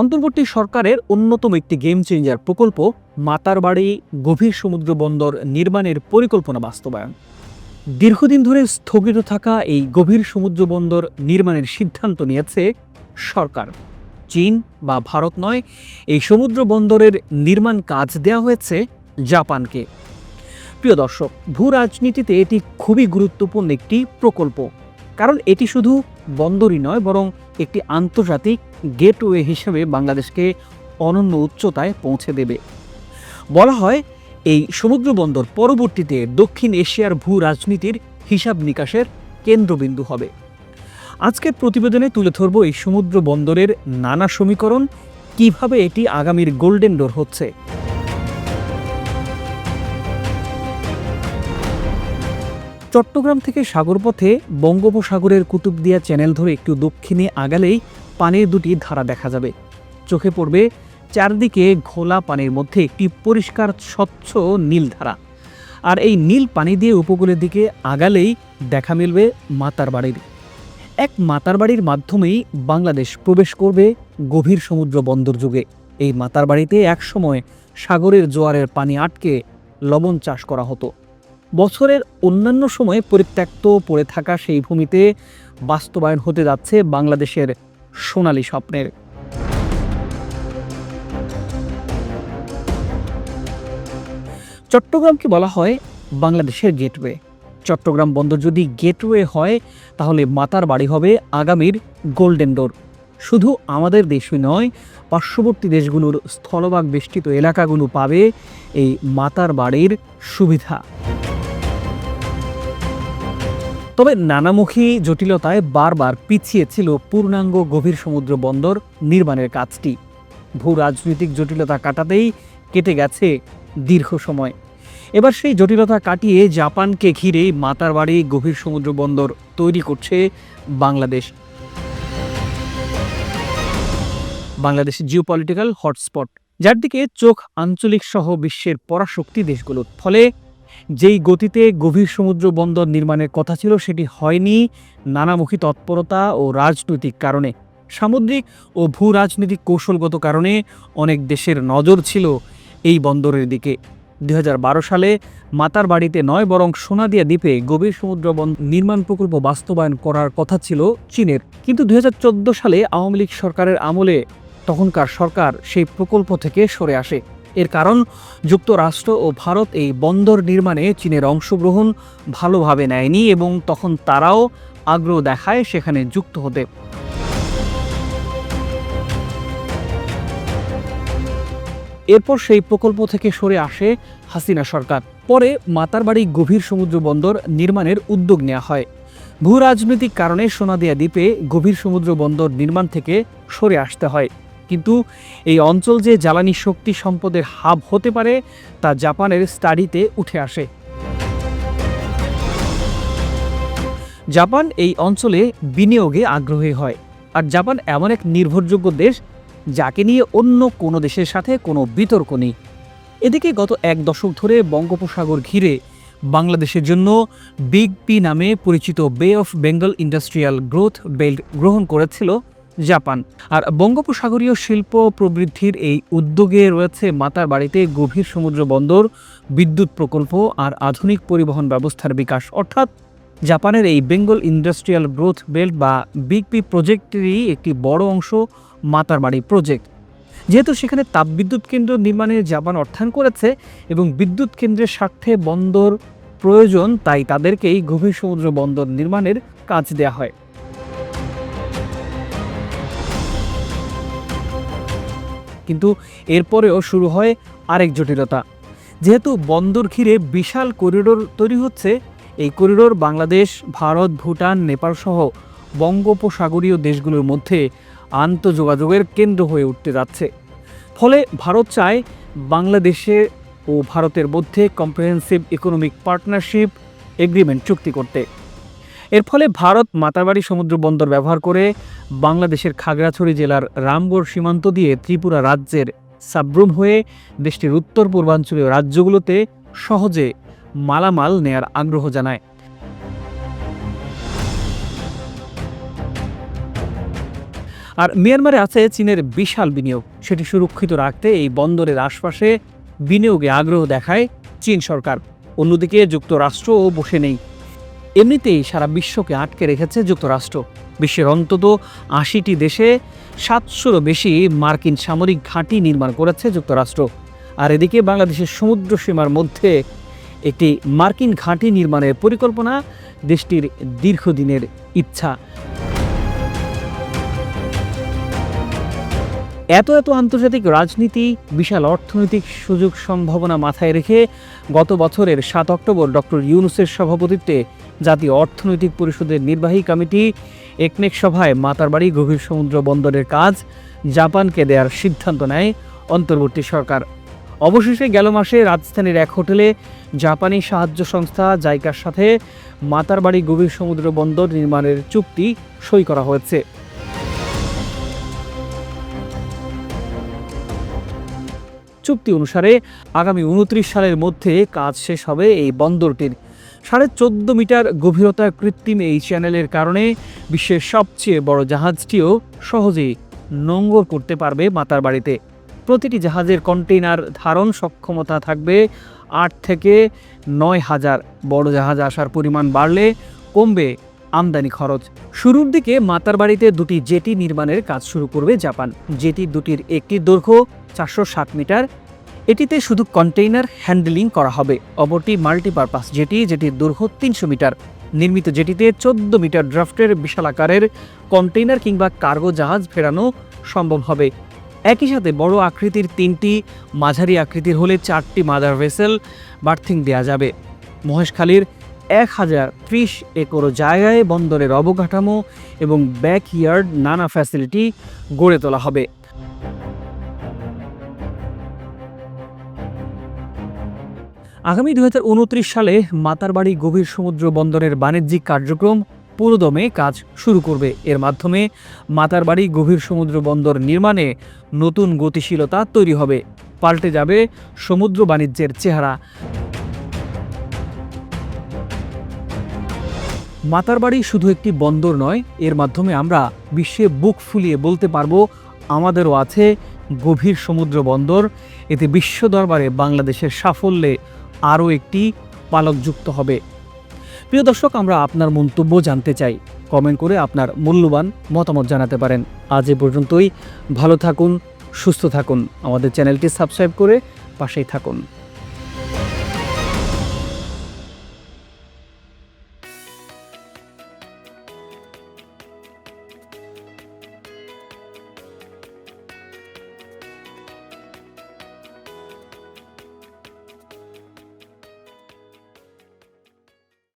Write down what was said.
অন্তর্বর্তী সরকারের অন্যতম একটি গেম চেঞ্জার প্রকল্প, মাতারবাড়ি গভীর সমুদ্র বন্দর নির্মাণের পরিকল্পনা বাস্তবায়ন। দীর্ঘদিন ধরে স্থগিত থাকা এই গভীর সমুদ্র বন্দর নির্মাণের সিদ্ধান্ত নিয়েছে সরকার। চীন বা ভারত নয়, এই সমুদ্র বন্দরের নির্মাণ কাজ দেওয়া হয়েছে জাপানকে। প্রিয় দর্শক ভূ রাজনীতিতে এটি খুবই গুরুত্বপূর্ণ একটি প্রকল্প, কারণ এটি শুধু বন্দরই নয়, বরং একটি আন্তর্জাতিক গেটওয়ে হিসেবে বাংলাদেশকে অনন্য উচ্চতায় পৌঁছে দেবে। বলা হয়, এই সমুদ্র বন্দর পরবর্তীতে দক্ষিণ এশিয়ার ভূ রাজনীতির হিসাব নিকাশের কেন্দ্রবিন্দু হবে। আজকের প্রতিবেদনে তুলে ধরব এই সমুদ্র বন্দরের নানা সমীকরণ, কীভাবে এটি আগামীর গোল্ডেন ডোর হচ্ছে। চট্টগ্রাম থেকে সাগরপথে বঙ্গোপসাগরের কুতুবদিয়া চ্যানেল ধরে একটু দক্ষিণে আগালেই পানির দুটি ধারা দেখা যাবে। চোখে পড়বে চারদিকে ঘোলা পানির মধ্যে একটি পরিষ্কার স্বচ্ছ নীল ধারা। আর এই নীল পানি দিয়ে উপকূলের দিকে আগালেই দেখা মিলবে মাতার বাড়ির। এক মাতার বাড়ির মাধ্যমেই বাংলাদেশ প্রবেশ করবে গভীর সমুদ্র বন্দর যুগে। এই মাতার বাড়িতে একসময় সাগরের জোয়ারের পানি আটকে লবণ চাষ করা হতো। বছরের অন্যান্য সময়ে পরিত্যক্ত পড়ে থাকা সেই ভূমিতে বাস্তবায়ন হতে যাচ্ছে বাংলাদেশের সোনালী স্বপ্নের। চট্টগ্রামকে বলা হয় বাংলাদেশের গেটওয়ে। চট্টগ্রাম বন্দর যদি গেটওয়ে হয়, তাহলে মাতার বাড়ি হবে আগামীর গোল্ডেন ডোর। শুধু আমাদের দেশই নয়, পার্শ্ববর্তী দেশগুলোর স্থলভাগ বেষ্টিত এলাকাগুলো পাবে এই মাতার বাড়ির সুবিধা। তবে নানামুখী জটিলতায় বারবার পিছিয়ে ছিল পূর্ণাঙ্গ গভীর সমুদ্র বন্দর নির্মাণের কাজটি। ভূ রাজনৈতিক জটিলতা কাটাতেই কেটে গেছে দীর্ঘ সময়। এবার সেই জটিলতা কাটিয়ে জাপানকে ঘিরে মাতারবাড়ি গভীর সমুদ্র বন্দর তৈরি করছে বাংলাদেশ। বাংলাদেশ জিওপলিটিক্যাল হটস্পট, যার দিকে চোখ আঞ্চলিক সহ বিশ্বের পরাশক্তি দেশগুলোর। ফলে যেই গতিতে গভীর সমুদ্র বন্দর নির্মাণের কথা ছিল সেটি হয়নি নানামুখী তৎপরতা ও রাজনৈতিক কারণে। সামুদ্রিক ও ভূ রাজনৈতিক কৌশলগত কারণে অনেক দেশের নজর ছিল এই বন্দরের দিকে। দুই হাজার বারো সালে মাতার বাড়িতে নয়, বরং সোনাদিয়া দ্বীপে গভীর সমুদ্র বন্দর নির্মাণ প্রকল্প বাস্তবায়ন করার কথা ছিল চীনের। কিন্তু দুই হাজার চোদ্দ সালে আওয়ামী লীগ সরকারের আমলে তখনকার সরকার সেই প্রকল্প থেকে সরে আসে। এর কারণ, যুক্তরাষ্ট্র ও ভারত এই বন্দর নির্মাণে চীনের অংশগ্রহণ ভালোভাবে নেয়নি এবং তখন তারাও আগ্রহ দেখায় সেখানে যুক্ত হতে। এরপর সেই প্রকল্প থেকে সরে আসে হাসিনা সরকার। পরে মাতারবাড়ি গভীর সমুদ্র বন্দর নির্মাণের উদ্যোগ নেওয়া হয়। ভূ রাজনৈতিক কারণে সোনাদিয়া দ্বীপে গভীর সমুদ্র বন্দর নির্মাণ থেকে সরে আসতে হয়। কিন্তু এই অঞ্চল যে জ্বালানি শক্তি সম্পদের হাব হতে পারে, তা জাপানের স্টাডিতে উঠে আসে। জাপান এই অঞ্চলে বিনিয়োগে আগ্রহী হয়। আর জাপান এমন এক নির্ভরযোগ্য দেশ, যাকে নিয়ে অন্য কোনো দেশের সাথে কোনো বিতর্ক নেই। এদিকে গত এক দশক ধরে বঙ্গোপসাগর ঘিরে বাংলাদেশের জন্য বিগ পি নামে পরিচিত Bay of Bengal industrial growth belt গ্রহণ করেছিল জাপান। আর বঙ্গোপসাগরীয় শিল্প প্রবৃদ্ধির এই উদ্যোগে রয়েছে মাতার বাড়িতে গভীর সমুদ্র বন্দর, বিদ্যুৎ প্রকল্প আর আধুনিক পরিবহন ব্যবস্থার বিকাশ। অর্থাৎ জাপানের এই বেঙ্গল ইন্ডাস্ট্রিয়াল গ্রোথ বেল্ট বা বিগ পি প্রজেক্টেরই একটি বড় অংশ মাতারবাড়ি প্রজেক্ট। যেহেতু সেখানে তাপবিদ্যুৎ কেন্দ্র নির্মাণে জাপান অর্থায়ন করেছে এবং বিদ্যুৎ কেন্দ্রের স্বার্থে বন্দর প্রয়োজন, তাই তাদেরকেই গভীর সমুদ্র বন্দর নির্মাণের কাজ দেয়া হয়। কিন্তু এরপরেও শুরু হয় আরেক জটিলতা। যেহেতু বন্দর ঘিরে বিশাল করিডোর তৈরি হচ্ছে, এই করিডোর বাংলাদেশ, ভারত, ভুটান, নেপাল সহ বঙ্গোপসাগরীয় দেশগুলোর মধ্যে আন্তঃযোগাযোগের কেন্দ্র হয়ে উঠতে যাচ্ছে। ফলে ভারত চায় বাংলাদেশে ও ভারতের মধ্যে কম্প্রিহেন্সিভ ইকোনমিক পার্টনারশিপ এগ্রিমেন্ট চুক্তি করতে। এর ফলে ভারত মাতারবাড়ি সমুদ্র বন্দর ব্যবহার করে বাংলাদেশের খাগড়াছড়ি জেলার রামগড় সীমান্ত দিয়ে ত্রিপুরা রাজ্যের সাব্রুম হয়ে দেশটির উত্তর পূর্বাঞ্চলীয় রাজ্যগুলোতে সহজে মালামাল নেয়ার আগ্রহ জানায়। আর মিয়ানমারে আছে চীনের বিশাল বিনিয়োগ। সেটি সুরক্ষিত রাখতে এই বন্দরের আশপাশে বিনিয়োগে আগ্রহ দেখায় চীন সরকার। অন্যদিকে যুক্তরাষ্ট্রও বসে নেই। এমনিতেই সারা বিশ্বকে আটকে রেখেছে যুক্তরাষ্ট্র। বিশ্বের অন্তত আশিটি দেশে সাতশোরও বেশি মার্কিন সামরিক ঘাঁটি নির্মাণ করেছে যুক্তরাষ্ট্র। আর এদিকে বাংলাদেশের সমুদ্র সীমার মধ্যে একটি মার্কিন ঘাঁটি নির্মাণের পরিকল্পনা দেশটির দীর্ঘদিনের ইচ্ছা। এত এত আন্তর্জাতিক রাজনীতি, বিশাল অর্থনৈতিক সুযোগ সম্ভাবনা মাথায় রেখে গত বছরের সাত অক্টোবর ডক্টর ইউনুসের সভাপতিত্বে জাতীয় অর্থনৈতিক পরিষদের নির্বাহী কমিটি একনেক সভায় মাতারবাড়ি গভীর সমুদ্র বন্দরের কাজ, জাপানকে দেওয়ার সিদ্ধান্ত নেয় অন্তর্বর্তী সরকার। অবশেষে গেল মাসে রাজধানীর এক হোটেলে জাপানি সাহায্য সংস্থা জাইকার সাথে মাতারবাড়ি গভীর সমুদ্র বন্দর নির্মাণের চুক্তি সই করা হয়েছে। চুক্তি অনুসারে আগামী উনত্রিশ সালের মধ্যে কাজ শেষ হবে এই বন্দরটির। সাড়ে চোদ্দ মিটার গভীরতা কৃত্রিম এই চ্যানেলের কারণে বিশ্বের সবচেয়ে বড় জাহাজটিও সহজেই নোঙ্গর করতে পারবে মাতার বাড়িতে। প্রতিটি জাহাজের কন্টেইনার ধারণ সক্ষমতা থাকবে আট থেকে নয় হাজার। বড় জাহাজ আসার পরিমাণ বাড়লে কমবে আমদানি খরচ। শুরুর দিকে মাতার বাড়িতে দুটি জেটি নির্মাণের কাজ শুরু করবে জাপান। জেটি দুটির একটি দৈর্ঘ্য চারশো ষাট মিটার। এটিতে শুধু কন্টেইনার হ্যান্ডেলিং করা হবে। অপরটি মাল্টিপারপাস জেটি যেটির দৈর্ঘ্য তিনশো মিটার। নির্মিত জেটিতে চোদ্দ মিটার ড্রাফটের বিশাল আকারের কন্টেইনার কিংবা কার্গো জাহাজ ফেরানো সম্ভব হবে। একই সাথে বড় আকৃতির তিনটি, মাঝারি আকৃতির হলে চারটি মাদার ভেসেল বার্থিং দেওয়া যাবে। মহেশখালীর এক হাজার ত্রিশ একর জায়গায় বন্দরের অবকাঠামো এবং ব্যাকইয়ার্ড নানা ফ্যাসিলিটি গড়ে তোলা হবে। আগামী দু হাজার উনত্রিশ সালে মাতারবাড়ি গভীর সমুদ্র বন্দরের বাণিজ্যিক কার্যক্রম পুরোদমে কাজ শুরু করবে। এর মাধ্যমে মাতারবাড়ি গভীর সমুদ্র বন্দর নির্মাণে নতুন গতিশীলতা তৈরি হবে। পাল্টে যাবে সমুদ্র বাণিজ্যের চেহারা। মাতারবাড়ি শুধু একটি বন্দর নয়, এর মাধ্যমে আমরা বিশ্বে বুক ফুলিয়ে বলতে পারব আমাদেরও আছে গভীর সমুদ্র বন্দর। এতে বিশ্ব দরবারে বাংলাদেশের সাফল্যে আরও একটি পালক যুক্ত হবে। প্রিয় দর্শক, আমরা আপনার মন্তব্য জানতে চাই। কমেন্ট করে আপনার মূল্যবান মতামত জানাতে পারেন। আজ এ পর্যন্তই। ভালো থাকুন, সুস্থ থাকুন। আমাদের চ্যানেলটি সাবস্ক্রাইব করে পাশেই থাকুন।